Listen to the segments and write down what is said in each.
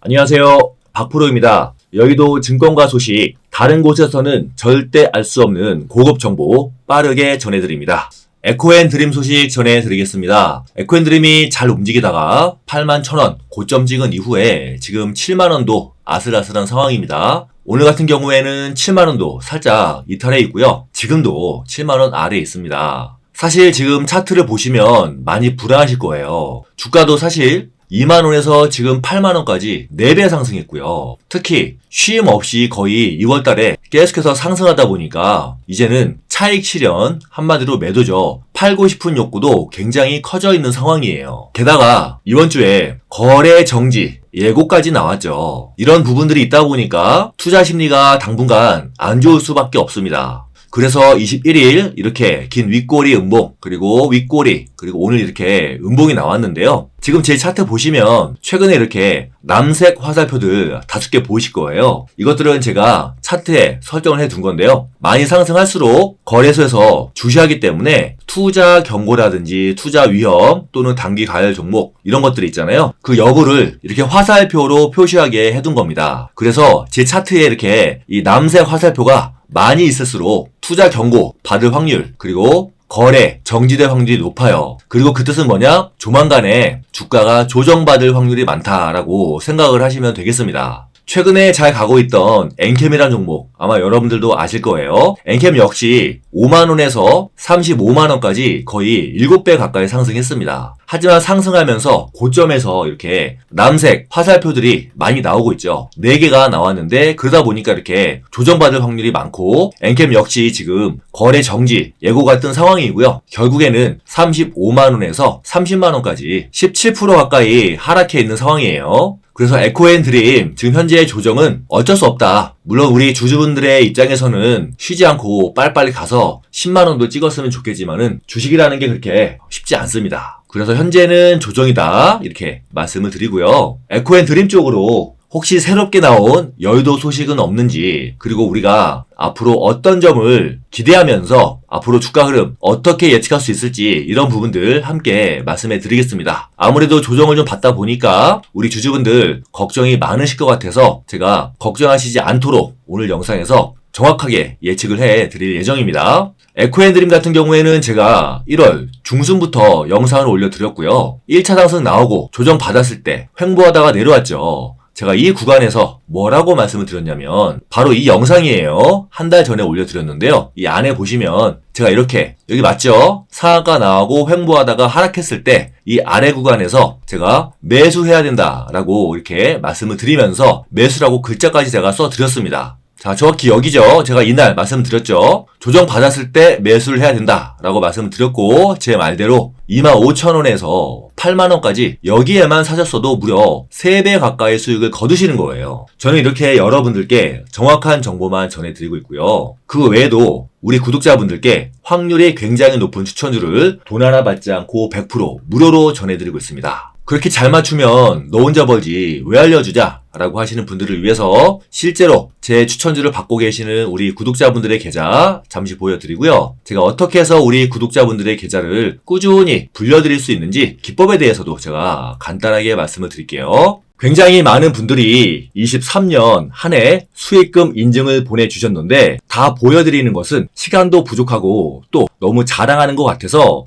안녕하세요. 박프로입니다. 여의도 증권가 소식, 다른 곳에서는 절대 알 수 없는 고급 정보 빠르게 전해드립니다. 에코앤 드림 소식 전해드리겠습니다. 에코앤 드림이 잘 움직이다가 8만 1000원 고점 찍은 이후에 지금 7만원도 아슬아슬한 상황입니다. 오늘 같은 경우에는 7만원도 살짝 이탈해 있고요. 지금도 7만원 아래에 있습니다. 사실 지금 차트를 보시면 많이 불안하실 거예요. 주가도 사실 2만 원에서 지금 8만 원까지 4배 상승했고요. 특히 쉼 없이 거의 2월 달에 계속해서 상승하다 보니까 이제는 차익 실현 한마디로 매도죠. 팔고 싶은 욕구도 굉장히 커져 있는 상황이에요. 게다가 이번 주에 거래 정지 예고까지 나왔죠. 이런 부분들이 있다 보니까 투자 심리가 당분간 안 좋을 수밖에 없습니다. 그래서 21일 이렇게 긴 윗꼬리 음봉 그리고 윗꼬리 그리고 오늘 이렇게 음봉이 나왔는데요. 지금 제 차트 보시면 최근에 이렇게 남색 화살표들 다섯 개 보이실 거예요. 이것들은 제가 차트에 설정을 해 둔 건데요. 많이 상승할수록 거래소에서 주시하기 때문에 투자 경고라든지 투자 위험 또는 단기 가열 종목 이런 것들이 있잖아요. 그 여부를 이렇게 화살표로 표시하게 해둔 겁니다. 그래서 제 차트에 이렇게 이 남색 화살표가 많이 있을수록 투자 경고 받을 확률 그리고 거래 정지될 확률이 높아요. 그리고 그 뜻은 뭐냐? 조만간에 주가가 조정받을 확률이 많다라고 생각을 하시면 되겠습니다. 최근에 잘 가고 있던 엔캠이란 종목 아마 여러분들도 아실 거예요. 엔캠 역시 5만원에서 35만원까지 거의 7배 가까이 상승했습니다. 하지만 상승하면서 고점에서 이렇게 남색 화살표들이 많이 나오고 있죠. 4개가 나왔는데 그러다 보니까 이렇게 조정받을 확률이 많고 엔캠 역시 지금 거래 정지 예고가 뜬 상황이고요. 결국에는 35만원에서 30만원까지 17% 가까이 하락해 있는 상황이에요. 그래서 에코앤 드림 지금 현재의 조정은 어쩔 수 없다. 물론 우리 주주분들의 입장에서는 쉬지 않고 빨리빨리 가서 10만 원도 찍었으면 좋겠지만은 주식이라는 게 그렇게 쉽지 않습니다. 그래서 현재는 조정이다 이렇게 말씀을 드리고요. 에코앤 드림 쪽으로 혹시 새롭게 나온 여의도 소식은 없는지, 그리고 우리가 앞으로 어떤 점을 기대하면서 앞으로 주가 흐름 어떻게 예측할 수 있을지 이런 부분들 함께 말씀해 드리겠습니다. 아무래도 조정을 좀 받다 보니까 우리 주주분들 걱정이 많으실 것 같아서 제가 걱정하시지 않도록 오늘 영상에서 정확하게 예측을 해 드릴 예정입니다. 에코앤드림 같은 경우에는 제가 1월 중순부터 영상을 올려드렸고요. 1차 상승 나오고 조정 받았을 때 횡보하다가 내려왔죠. 제가 이 구간에서 뭐라고 말씀을 드렸냐면 바로 이 영상이에요. 한 달 전에 올려드렸는데요. 이 안에 보시면 제가 이렇게 여기 맞죠? 상하가 나오고 횡보하다가 하락했을 때 이 아래 구간에서 제가 매수해야 된다라고 이렇게 말씀을 드리면서 매수라고 글자까지 제가 써드렸습니다. 자, 정확히 여기죠. 제가 이날 말씀드렸죠. 조정 받았을 때 매수를 해야 된다라고 말씀을 드렸고 제 말대로 25,000원에서 8만원까지 여기에만 사셨어도 무려 3배 가까이 수익을 거두시는 거예요. 저는 이렇게 여러분들께 정확한 정보만 전해드리고 있고요. 그 외에도 우리 구독자분들께 확률이 굉장히 높은 추천주를 돈 하나 받지 않고 100% 무료로 전해드리고 있습니다. 그렇게 잘 맞추면 너 혼자 벌지 왜 알려주자 라고 하시는 분들을 위해서 실제로 제 추천주를 받고 계시는 우리 구독자분들의 계좌 잠시 보여드리고요. 제가 어떻게 해서 우리 구독자분들의 계좌를 꾸준히 불려드릴 수 있는지 기법에 대해서도 제가 간단하게 말씀을 드릴게요. 굉장히 많은 분들이 23년 한 해 수익금 인증을 보내주셨는데 다 보여드리는 것은 시간도 부족하고 또 너무 자랑하는 것 같아서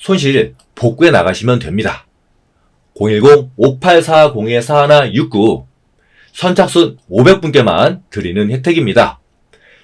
손실 복구해 나가시면 됩니다. 010-5840-4169 선착순 500분께만 드리는 혜택입니다.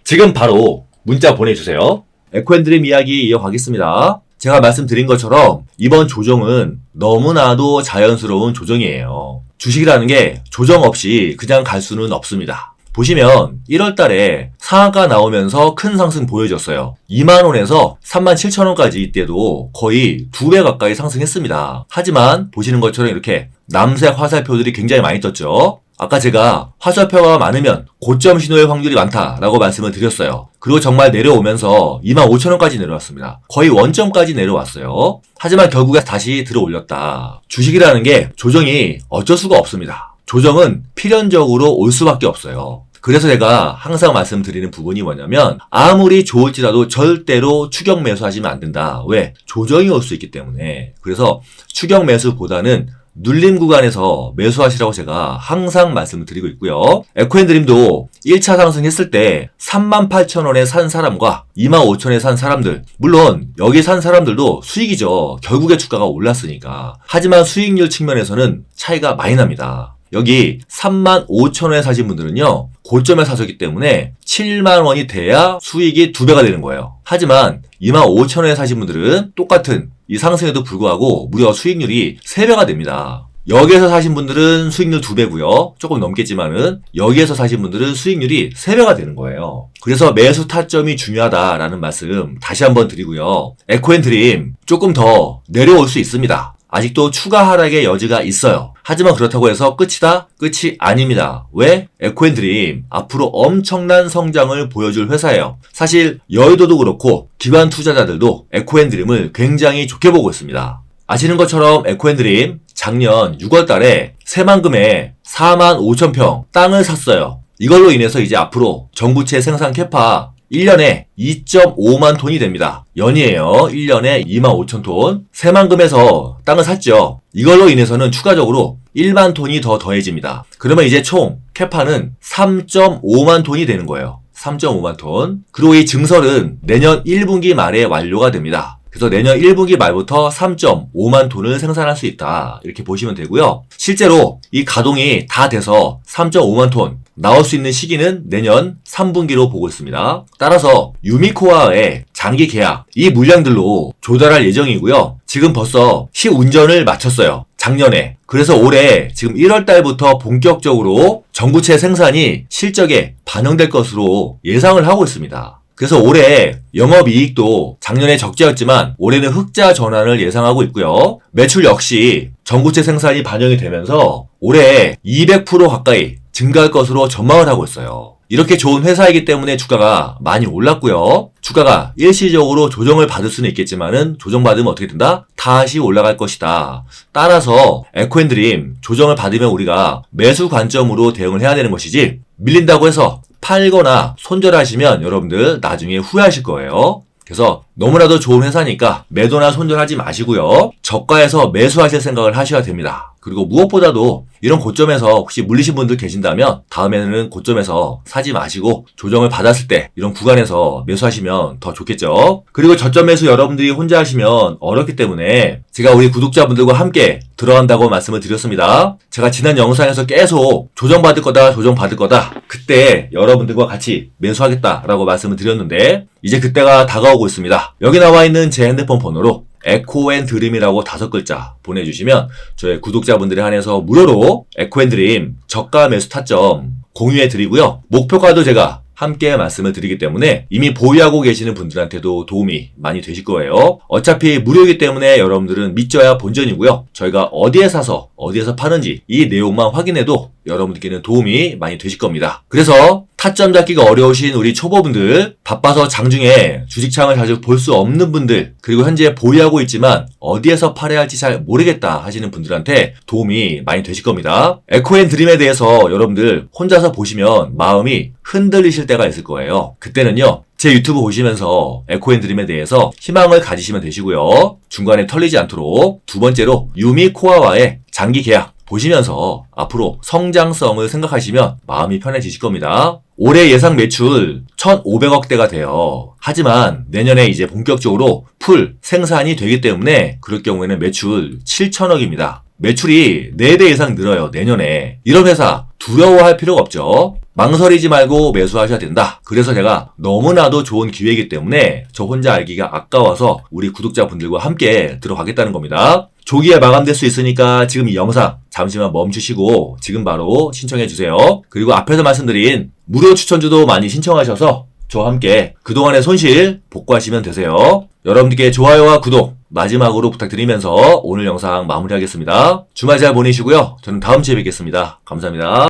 지금 바로 문자 보내주세요. 에코앤드림 이야기 이어가겠습니다. 제가 말씀드린 것처럼 이번 조정은 너무나도 자연스러운 조정이에요. 주식이라는 게 조정 없이 그냥 갈 수는 없습니다. 보시면 1월 달에 상한가 나오면서 큰 상승 보여줬어요. 2만원에서 3만 7천원까지 이때도 거의 두 배 가까이 상승했습니다. 하지만 보시는 것처럼 이렇게 남색 화살표들이 굉장히 많이 떴죠. 아까 제가 화살표가 많으면 고점 신호의 확률이 많다라고 말씀을 드렸어요. 그리고 정말 내려오면서 2만 5천원까지 내려왔습니다. 거의 원점까지 내려왔어요. 하지만 결국에 다시 들어 올렸다. 주식이라는 게 조정이 어쩔 수가 없습니다. 조정은 필연적으로 올 수밖에 없어요. 그래서 제가 항상 말씀드리는 부분이 뭐냐면 아무리 좋을지라도 절대로 추격 매수하시면 안 된다. 왜? 조정이 올 수 있기 때문에. 그래서 추격 매수보다는 눌림 구간에서 매수하시라고 제가 항상 말씀을 드리고 있고요. 에코앤드림도 1차 상승했을 때 38,000원에 산 사람과 25,000원에 산 사람들 물론 여기 산 사람들도 수익이죠. 결국에 주가가 올랐으니까. 하지만 수익률 측면에서는 차이가 많이 납니다. 여기 3만 5천 원에 사신 분들은요, 고점에 사셨기 때문에 7만 원이 돼야 수익이 두 배가 되는 거예요. 하지만 2만 5천 원에 사신 분들은 똑같은 이 상승에도 불구하고 무려 수익률이 3배가 됩니다. 여기에서 사신 분들은 수익률 2배고요. 조금 넘겠지만은 여기에서 사신 분들은 수익률이 3배가 되는 거예요. 그래서 매수 타점이 중요하다라는 말씀 다시 한번 드리고요. 에코앤 드림 조금 더 내려올 수 있습니다. 아직도 추가 하락의 여지가 있어요. 하지만 그렇다고 해서 끝이다? 끝이 아닙니다. 왜? 에코앤드림 앞으로 엄청난 성장을 보여줄 회사예요. 사실 여의도도 그렇고 기관 투자자들도 에코앤드림을 굉장히 좋게 보고 있습니다. 아시는 것처럼 에코앤드림 작년 6월 달에 새만금에 4만 5천 평 땅을 샀어요. 이걸로 인해서 이제 앞으로 정부채 생산 캐파 1년에 2.5만 톤이 됩니다. 연이에요. 1년에 2만 5천 톤. 새만금에서 땅을 샀죠. 이걸로 인해서는 추가적으로 1만 톤이 더 더해집니다. 그러면 이제 총 캐파는 3.5만 톤이 되는 거예요. 3.5만 톤. 그리고 이 증설은 내년 1분기 말에 완료가 됩니다. 그래서 내년 1분기 말부터 3.5만 톤을 생산할 수 있다. 이렇게 보시면 되고요. 실제로 이 가동이 다 돼서 3.5만 톤 나올 수 있는 시기는 내년 3분기로 보고 있습니다. 따라서 유미코아의 장기 계약 이 물량들로 조달할 예정이고요. 지금 벌써 시 운전을 마쳤어요. 작년에. 그래서 올해 지금 1월 달부터 본격적으로 전구체 생산이 실적에 반영될 것으로 예상을 하고 있습니다. 그래서 올해 영업이익도 작년에 적자였지만 올해는 흑자 전환을 예상하고 있고요. 매출 역시 전구체 생산이 반영이 되면서 올해 200% 가까이 증가할 것으로 전망을 하고 있어요. 이렇게 좋은 회사이기 때문에 주가가 많이 올랐고요. 주가가 일시적으로 조정을 받을 수는 있겠지만은 조정받으면 어떻게 된다? 다시 올라갈 것이다. 따라서 에코앤드림 조정을 받으면 우리가 매수 관점으로 대응을 해야 되는 것이지 밀린다고 해서 팔거나 손절하시면 여러분들 나중에 후회하실 거예요. 그래서 너무나도 좋은 회사니까 매도나 손절하지 마시고요. 저가에서 매수하실 생각을 하셔야 됩니다. 그리고 무엇보다도 이런 고점에서 혹시 물리신 분들 계신다면 다음에는 고점에서 사지 마시고 조정을 받았을 때 이런 구간에서 매수하시면 더 좋겠죠. 그리고 저점 매수 여러분들이 혼자 하시면 어렵기 때문에 제가 우리 구독자분들과 함께 들어간다고 말씀을 드렸습니다. 제가 지난 영상에서 계속 조정받을 거다, 조정받을 거다. 그때 여러분들과 같이 매수하겠다라고 말씀을 드렸는데 이제 그때가 다가오고 있습니다. 여기 나와 있는 제 핸드폰 번호로 에코앤드림이라고 다섯 글자 보내주시면 저희 구독자분들에 한해서 무료로 에코앤드림 저가 매수 타점 공유해 드리고요. 목표가도 제가 함께 말씀을 드리기 때문에 이미 보유하고 계시는 분들한테도 도움이 많이 되실 거예요. 어차피 무료이기 때문에 여러분들은 믿져야 본전이고요. 저희가 어디에 사서 어디에서 파는지 이 내용만 확인해도 여러분들께는 도움이 많이 되실 겁니다. 그래서 타점 잡기가 어려우신 우리 초보분들, 바빠서 장중에 주식창을 자주 볼 수 없는 분들, 그리고 현재 보유하고 있지만 어디에서 팔아야 할지 잘 모르겠다 하시는 분들한테 도움이 많이 되실 겁니다. 에코앤 드림에 대해서 여러분들 혼자서 보시면 마음이 흔들리실 때가 있을 거예요. 그때는요, 제 유튜브 보시면서 에코앤 드림에 대해서 희망을 가지시면 되시고요. 중간에 털리지 않도록 두 번째로 유미 코아와의 장기 계약 보시면서 앞으로 성장성을 생각하시면 마음이 편해지실 겁니다. 올해 예상 매출 1,500억대가 돼요. 하지만 내년에 이제 본격적으로 풀 생산이 되기 때문에 그럴 경우에는 매출 7천억입니다. 매출이 4배 이상 늘어요, 내년에. 이런 회사 두려워할 필요가 없죠. 망설이지 말고 매수하셔야 된다. 그래서 제가 너무나도 좋은 기회이기 때문에 저 혼자 알기가 아까워서 우리 구독자분들과 함께 들어가겠다는 겁니다. 조기에 마감될 수 있으니까 지금 이 영상 잠시만 멈추시고 지금 바로 신청해 주세요. 그리고 앞에서 말씀드린 무료 추천주도 많이 신청하셔서 저와 함께 그동안의 손실 복구하시면 되세요. 여러분들께 좋아요와 구독 마지막으로 부탁드리면서 오늘 영상 마무리하겠습니다. 주말 잘 보내시고요. 저는 다음 주에 뵙겠습니다. 감사합니다.